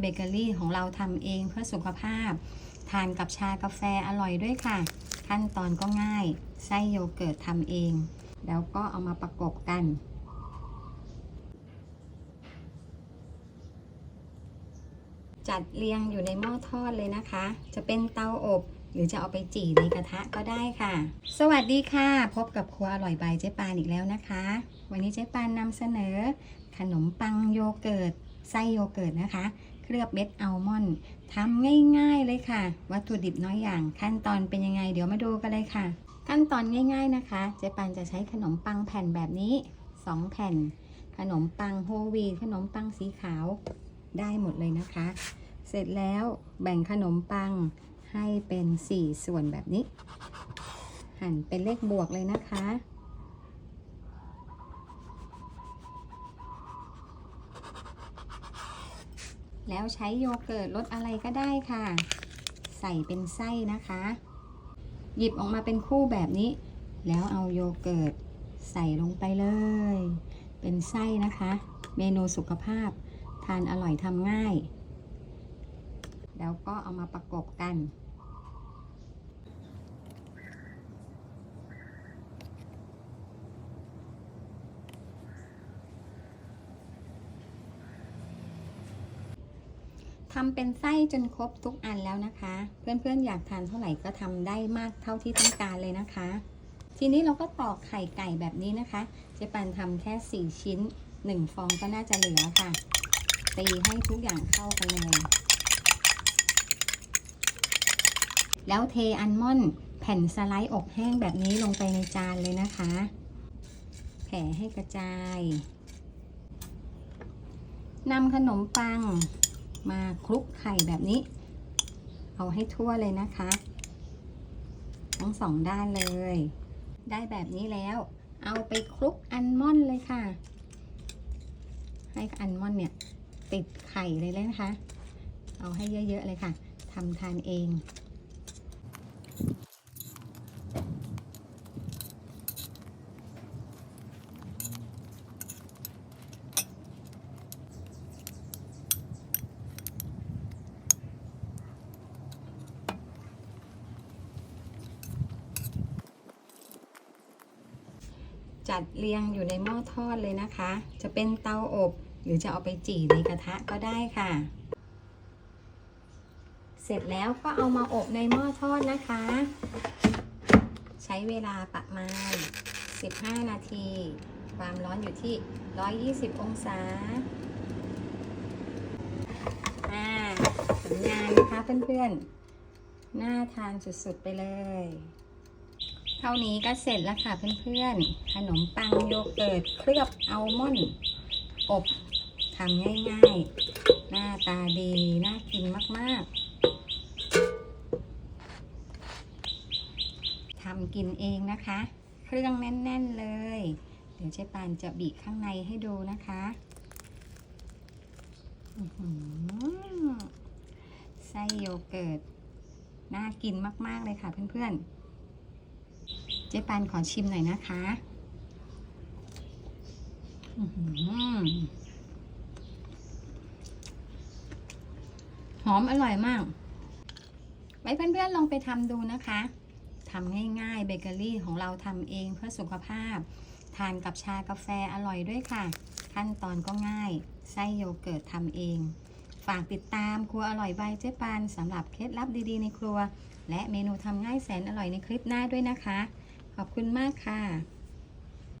เบเกอรี่ของเราทำเองเพื่อสุขภาพ ทานกับชากาแฟอร่อยด้วยค่ะ ขั้นตอนก็ง่ายไส้โยเกิร์ตทำเอง แล้วก็เอามาประกบกัน จัดเรียงอยู่ในหม้อทอดเลยนะคะ จะเป็นเตาอบหรือจะเอาไปจี่ในกระทะก็ได้ค่ะ สวัสดีค่ะ พบกับครัวอร่อยบายเจ๊ปานอีกแล้วนะคะ วันนี้เจ๊ปานนำเสนอ ขนมปังโยเกิร์ตไส้โยเกิร์ตนะคะ ลือบเม็ดอัลมอนด์ทำง่าย ๆ เลยค่ะ วัตถุดิบน้อยอย่าง ขั้นตอนเป็นยังไง เดี๋ยวมาดูกันเลยค่ะ ขั้นตอนง่าย ๆนะคะ เจ๊ปานจะใช้ขนมปังแผ่นแบบนี้ 2 แผ่น ขนมปังโฮลวีทขนมปังสีขาวได้หมดเลยนะคะ เสร็จแล้วแบ่งขนมปังให้เป็น 4 ส่วนแบบนี้ หั่นเป็นเลขบวกเลยนะคะ แล้วใช้โยเกิร์ตรสอะไรก็ได้ค่ะ ใส่เป็นไส้นะคะ หยิบออกมาเป็นคู่แบบนี้ แล้วเอาโยเกิร์ตใส่ลงไปเลย เป็นไส้นะคะ เมนูสุขภาพ ทานอร่อยทำง่าย แล้วก็เอามาประกบกัน ทำเป็นไส้จนครบทุกอันแล้วนะคะ เพื่อนๆอยากทานเท่าไหร่ก็ทำได้มากเท่าที่ต้องการเลยนะคะ ทีนี้เราก็ตอกไข่ไก่แบบนี้นะคะเจ๊ปันทำแค่ 4 ชิ้น 1 ฟองก็น่าจะเหลือค่ะ ตีให้ทุกอย่างเข้ากันเลย แล้วเทอัลมอนด์แผ่นสไลด์อบแห้งแบบนี้ลงไปในจานเลยนะคะ แผ่ให้กระจายนำขนมปัง มาคลุกไข่แบบนี้ เอาให้ทั่วเลยนะคะ ทั้งสองด้านเลย ได้แบบนี้แล้ว เอาไปคลุกอัลมอนด์เลยค่ะ ให้อัลมอนด์เนี่ยติดไข่เลยเลยนะคะ เอาให้เยอะๆเลยค่ะทำทานเอง จัดเรียงอยู่ในหม้อทอดเลยนะคะ จะเป็นเตาอบ หรือจะเอาไปจี่ในกระทะก็ได้ค่ะ เสร็จแล้วก็เอามาอบในหม้อทอดนะคะ ใช้เวลาประมาณ 15 นาที ความร้อนอยู่ที่ 120 องศาอ่าสัญญาณนะคะเพื่อนๆ น่าทานสุดๆไปเลย เท่านี้ก็เสร็จแล้วค่ะเพื่อนๆ ขนมปังโยเกิร์ตเคลือบอัลมอนด์อบทำง่ายๆ หน้าตาดี น่ากินมากๆ ทำกินเองนะคะ เครื่องแน่น ๆ เลย เดี๋ยวเจ๊ปานจะบีบข้างในให้ดูนะคะไส้โยเกิร์ต น่ากินมาก ๆ เลยค่ะเพื่อน ๆ เจ๊ปานขอชิมหน่อยนะคะอือหอมอร่อยมาก ไว้เพื่อนๆลองไปทำดูนะคะทำง่ายๆเบเกอรี่ของเราทำเองเพื่อสุขภาพ ทานกับชากาแฟอร่อยด้วยค่ะ ขั้นตอนก็ง่าย ไส้โยเกิร์ตทำเอง ฝากติดตามครัวอร่อยใบเจ๊ปานสำหรับเคล็ดลับดีๆในครัว และเมนูทำง่ายแสนอร่อยในคลิปหน้าด้วยนะคะ ขอบคุณมากค่ะ